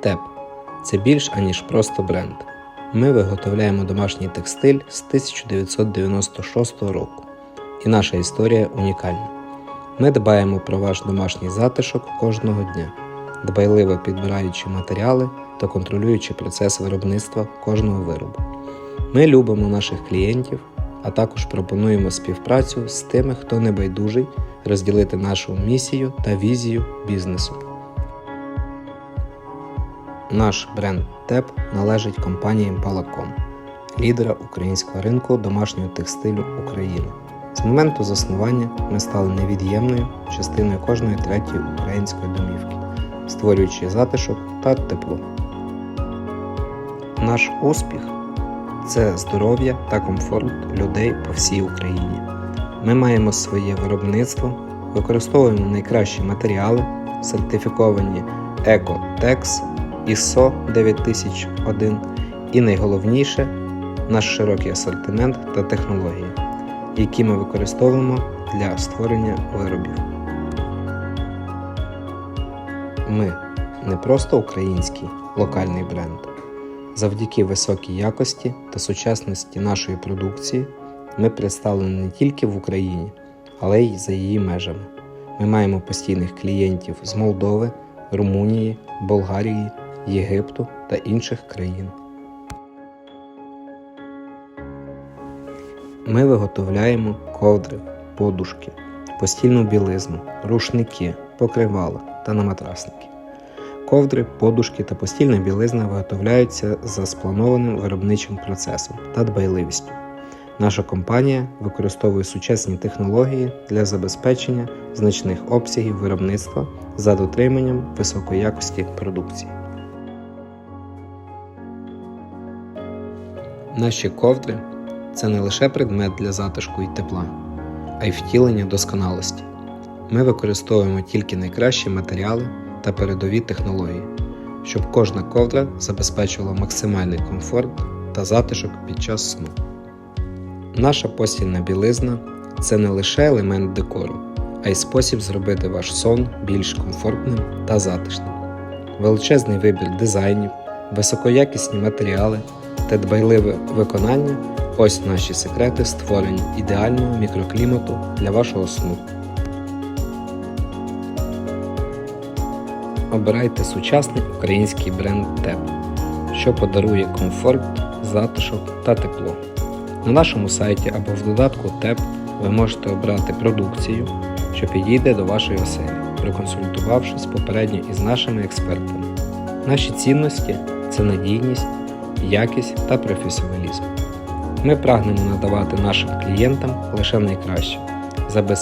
ТЕП це більш аніж просто бренд. Ми виготовляємо домашній текстиль з 1996 року, і наша історія унікальна. Ми дбаємо про ваш домашній затишок кожного дня, дбайливо підбираючи матеріали та контролюючи процес виробництва кожного виробу. Ми любимо наших клієнтів, а також пропонуємо співпрацю з тими, хто не байдужий розділити нашу місію та візію бізнесу. Наш бренд ТЕП належить компанії Балаком, лідера українського ринку домашнього текстилю України. З моменту заснування ми стали невід'ємною частиною кожної третьої української домівки, створюючи затишок та тепло. Наш успіх це здоров'я та комфорт людей по всій Україні. Ми маємо своє виробництво, використовуємо найкращі матеріали, сертифіковані Ecotex, ISO 9001 і найголовніше наш широкий асортимент та технології, які ми використовуємо для створення виробів. Ми не просто український локальний бренд. Завдяки високій якості та сучасності нашої продукції ми представлені не тільки в Україні, але й за її межами. Ми маємо постійних клієнтів з Молдови, Румунії, Болгарії, Єгипту та інших країн. Ми виготовляємо ковдри, подушки, постільну білизну, рушники, покривала та на матрасники. Ковдри, подушки та постільна білизна виготовляються за спланованим виробничим процесом та дбайливістю. Наша компанія використовує сучасні технології для забезпечення значних обсягів виробництва за дотриманням високої якості продукції. Наші ковдри це не лише предмет для затишку і тепла, а й втілення досконалості. Ми використовуємо тільки найкращі матеріали та передові технології, щоб кожна ковдра забезпечувала максимальний комфорт та затишок під час сну. Наша постільна білизна це не лише елемент декору, а й спосіб зробити ваш сон більш комфортним та затишним. Величезний вибір дизайнів, високоякісні матеріали та дбайливе виконання ось наші секрети створення ідеального мікроклімату для вашого сну. Обирайте сучасний український бренд ТЕП, що подарує комфорт, затишок та тепло. На нашому сайті або в додатку ТЕП ви можете обрати продукцію, що підійде до вашої оселі, проконсультувавшись попередньо із нашими експертами. Наші цінності це надійність, якість та професіоналізм. Ми прагнемо надавати нашим клієнтам лише найкраще, забезпечити